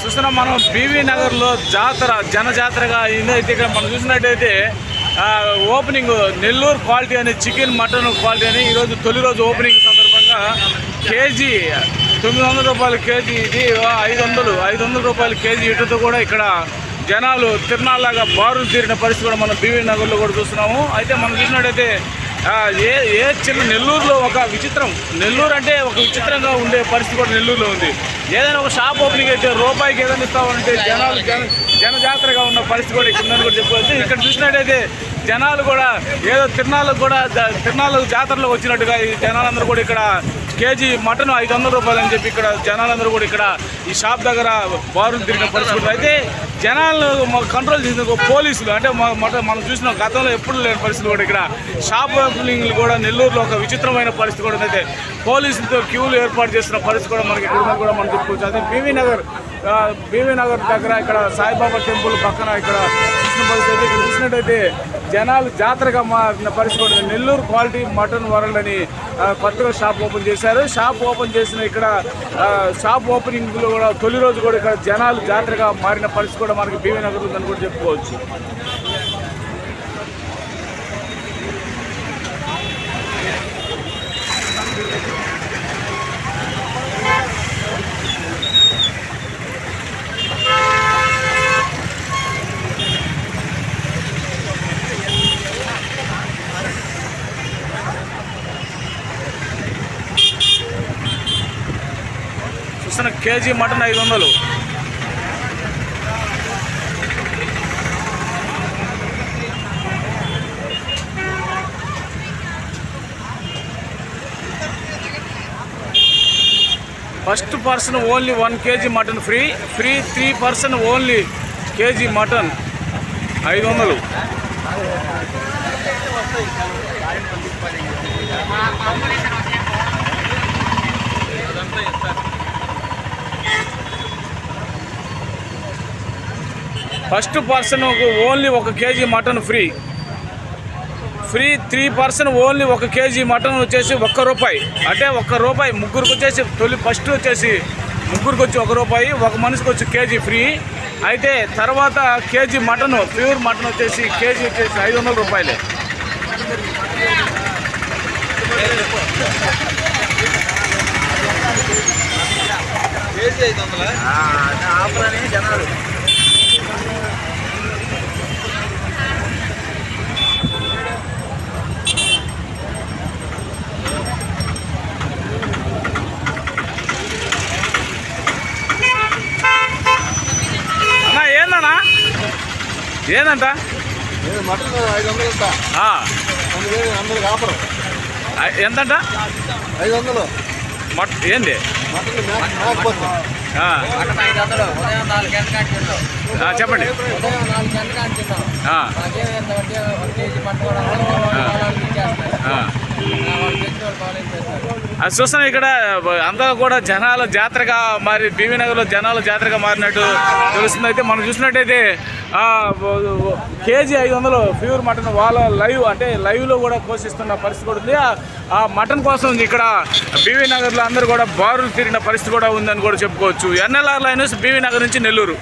చూస్తున్నాం మనం బీవీ నగర్లో జాతర జన జాతరగా ఇక్కడ మనం చూసినట్టయితే ఓపెనింగ్ నెల్లూరు క్వాలిటీ అని చికెన్ మటన్ క్వాలిటీ అని ఈరోజు తొలి రోజు ఓపెనింగ్ సందర్భంగా కేజీ తొమ్మిది వందల రూపాయల కేజీ ఇది ఐదు వందలు ఐదు వందల రూపాయల కేజీ ఇటుతో కూడా ఇక్కడ జనాలు తిరణాలాగా బారులు తీరిన పరిస్థితి కూడా మనం బీవీ నగర్లో కూడా చూస్తున్నాము. అయితే మనం చూసినట్టయితే ఏ ఏ చిన్న నెల్లూరులో ఒక విచిత్రం నెల్లూరు అంటే ఒక విచిత్రంగా ఉండే పరిస్థితి కూడా నెల్లూరులో ఉంది. ఏదైనా ఒక షాప్ ఓపెనింగ్ అయితే రూపాయికి ఏదైనా ఇస్తామంటే జనాలు జనజాతరగా ఉన్న పరిస్థితి కూడా ఇక్కడ ఉందని కూడా చెప్పుకోవచ్చు ఇక్కడ చూసినట్టయితే జనాలు కూడా ఏదో తిరణాలకు కూడా జ- తిరణాలకు జాతరలో వచ్చినట్టుగా ఈ జనాలందరూ కూడా ఇక్కడ కేజీ మటన్ ఐదు వందల రూపాయలు అని చెప్పి ఇక్కడ జనాలందరూ కూడా ఇక్కడ ఈ షాప్ దగ్గర బారులు తిరిగిన పరిస్థితి అయితే జనాలు కంట్రోల్ చేసిన పోలీసులు అంటే మటన్ మనం చూసిన గతంలో ఎప్పుడు లేని పరిస్థితి కూడా ఇక్కడ షాప్ ఓపెనింగ్లు కూడా నెల్లూరులో ఒక విచిత్రమైన పరిస్థితి కూడా అయితే పోలీసులతో క్యూలు ఏర్పాటు చేసిన పరిస్థితి కూడా మనకి ఇక్కడ కూడా మనం చెప్పుకోవచ్చు. అదే బీవీ నగర్ ఆ, బీవీ నగర్ దగ్గర ఇక్కడ సాయిబాబా టెంపుల్ పక్కన ఇక్కడ చూసిన పరిస్థితి ఇక్కడ చూసినట్టయితే జనాలు జాతరగా మారిన పరిస్థితి నెల్లూరు క్వాలిటీ మటన్ వరల్డ్ అని కొత్తగా షాప్ ఓపెన్ చేశారు. షాప్ ఓపెన్ చేసిన ఇక్కడ షాప్ ఓపెనింగ్లో కూడా తొలి రోజు కూడా ఇక్కడ జనాలు జాతరగా మారిన పరిస్థితి కూడా మనకి బీవీ నగర్ ఉందని కూడా చెప్పుకోవచ్చు. చూస్తున్న కేజీ మటన్ ఐదు వందలు. First person only one KG mutton free. Free three person only KG mutton ఐదు వందలు. ఫస్ట్ పర్సన్ ఓన్లీ ఒక KG mutton free. Free three person only ఒక కేజీ మటన్ వచ్చేసి ఒక్క రూపాయి. అంటే ఒక్క రూపాయి ముగ్గురికి వచ్చేసి తొలి ఫస్ట్ వచ్చేసి ముగ్గురికి వచ్చి ఒక రూపాయి ఒక మనిషికి వచ్చి కేజీ ఫ్రీ. అయితే తర్వాత కేజీ మటన్ ప్యూర్ మటన్ వచ్చేసి కేజీ వచ్చేసి ఐదు వందల రూపాయలే. జనాలు. ఏందంట? మటన్ ఐదు వందలు ఎంతంట? ఐదు వందలు. మట్ ఏంది? చెప్పండి. ఉదయం నాలుగు అది చూస్తున్నాం ఇక్కడ అంతా కూడా జనాల జాతరగా మరి బీవీ నగర్లో జనాల జాతరగా మారినట్టు తెలుస్తుంది. అయితే మనం చూసినట్టయితే ఆ, కేజీ ఐదు వందలు ప్యూర్ మటన్ వాళ్ళ లైవ్ అంటే లైవ్లో కూడా కోసిస్తున్న పరిస్థితి కూడా ఉంది. ఆ- మటన్ కోసం ఇక్కడ బీవీ నగర్లో అందరూ కూడా బారులు తిరిగిన పరిస్థితి కూడా ఉందని కూడా చెప్పుకోవచ్చు. ఎన్ఎల్ఆర్ లైన్స్ బీవీ నగర్ నుంచి నెల్లూరు.